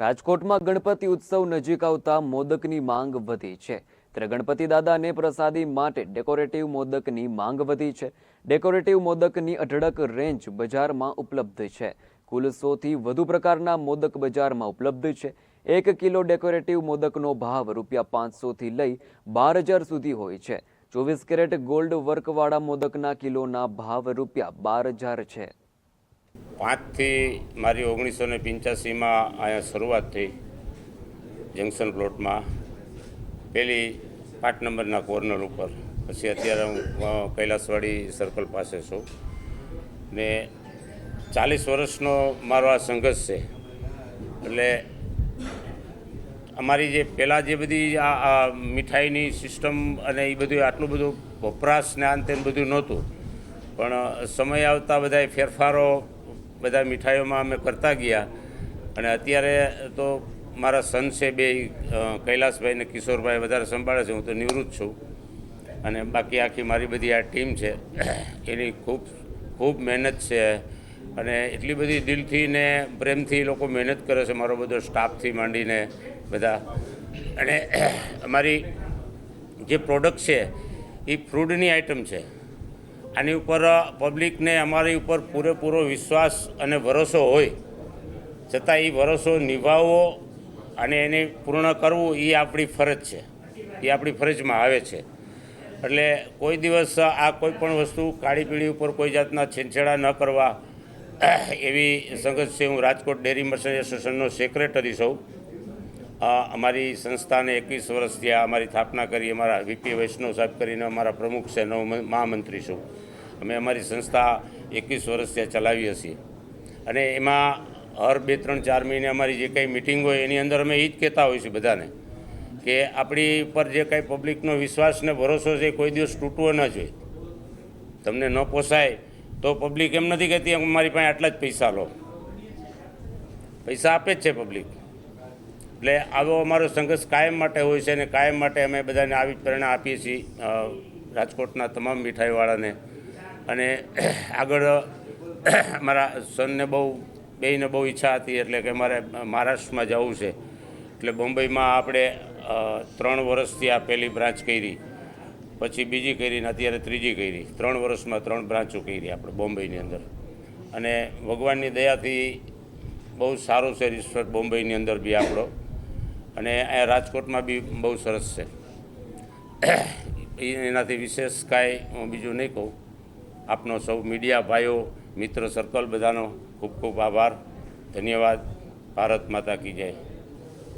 રાજકોટમાં ગણપતિ ઉત્સવ નજીક આવતા મોદકની માંગ વધી છે. ત્યારે ગણપતિ દાદાને પ્રસાદી માટે ડેકોરેટિવ મોદકની માંગ વધી છે. ડેકોરેટિવ મોદકની અઢળક રેન્જ બજારમાં ઉપલબ્ધ છે. કુલ સોથી વધુ પ્રકારના મોદક બજારમાં ઉપલબ્ધ છે. એક કિલો ડેકોરેટિવ મોદકનો ભાવ રૂપિયા પાંચસોથી લઈ બાર હજાર સુધી હોય છે. ચોવીસ કેરેટ ગોલ્ડ વર્કવાળા મોદકના કિલોના ભાવ રૂપિયા બાર હજાર છે. પાંચથી મારી ઓગણીસો ને પંચ્યાસીમાં અહીંયા શરૂઆત થઈ જંકશન પ્લોટમાં. પેલી પાંચ નંબરના કોર્નર ઉપર. પછી અત્યારે હું કૈલાસવાડી સર્કલ પાસે છું. ને ચાલીસ વર્ષનો મારો આ સંઘર્ષ છે. એટલે અમારી જે પહેલાં જે બધી આ મીઠાઈની સિસ્ટમ અને એ બધું આટલું બધું વપરાશ ને આન તેન બધું નહોતું. પણ સમય આવતા બધા ફેરફારો બધા મીઠાઈઓમાં અમે કરતા ગયા. અને અત્યારે તો મારા સન છે બે કૈલાસભાઈ ને કિશોરભાઈ વધારે સંભાળે છે, હું તો નિવૃત્ત છું. અને બાકી આખી મારી બધી આ ટીમ છે, એની ખૂબ ખૂબ મહેનત છે. અને એટલી બધી દિલથી ને પ્રેમથી લોકો મહેનત કરે છે, મારો બધો સ્ટાફથી માંડીને બધા. અને અમારી જે પ્રોડક્ટ છે, એ ફ્રૂડની આઇટમ છે. આની ઉપર પબ્લિકને અમારી ઉપર પૂરેપૂરો વિશ્વાસ અને ભરોસો હોય, છતાં એ ભરોસો નિભાવવો અને એને પૂર્ણ કરવું એ આપણી ફરજ છે. એ આપણી ફરજમાં આવે છે. એટલે કોઈ દિવસ આ કોઈ પણ વસ્તુ કાળી પીળી ઉપર કોઈ જાતના છેંછેડા ન કરવા એવી સંગત છે. હું રાજકોટ ડેરી મર્ચન્ટ એસોસિએશનનો સેક્રેટરી છું. અમારી સંસ્થાને એકવીસ વર્ષ થયા અમારી સ્થાપના કરી, અમારા વીપી વૈષ્ણવ સાહેબ કરીને અમારા પ્રમુખ છે, નવ મહામંત્રી છું. અમે અમારી સંસ્થા એકવીસ વર્ષ ત્યાં ચલાવીએ છીએ અને એમાં હર બે, ત્રણ, ચાર મહિને અમારી જે કંઈ મિટિંગ હોય એની અંદર અમે એ જ કહેતા હોઈએ છીએ બધાને કે આપણી પર જે કાંઈ પબ્લિકનો વિશ્વાસ ને ભરોસો છે કોઈ દિવસ તૂટવો ન જોઈએ. તમને ન પોસાય તો પબ્લિક એમ નથી કહેતી અમારી પાસે આટલા જ પૈસા લો. પૈસા આપે જ છે પબ્લિક એટલે આવો અમારો સંઘર્ષ કાયમ માટે હોય છે અને કાયમ માટે અમે બધાને આવી જ પ્રેરણા આપીએ છીએ રાજકોટના તમામ મીઠાઈવાળાને. અને આગળ મારા સનને બહુ, બેયને બહુ ઈચ્છા હતી એટલે કે મારે મહારાષ્ટ્રમાં જવું છે. એટલે મુંબઈમાં આપણે ત્રણ વર્ષથી આ પહેલી બ્રાન્ચ કરી. પછી બીજી કરી ને અત્યારે ત્રીજી કરી. ત્રણ વર્ષમાં ત્રણ બ્રાન્ચો કરી આપણે બોમ્બેની અંદર. અને ભગવાનની દયાથી બહુ સારો છે રિસોર્ટ બોમ્બેની અંદર બી આપણો. અને અહીંયા રાજકોટમાં બી બહુ સરસ છે. એનાથી વિશેષ કાંઈ હું બીજું નહીં કહું. આપનો સૌ મીડિયા ભાઈઓ, મિત્ર સર્કલ બધાનો ખૂબ ખૂબ આભાર. ધન્યવાદ. ભારત માતા કી જય.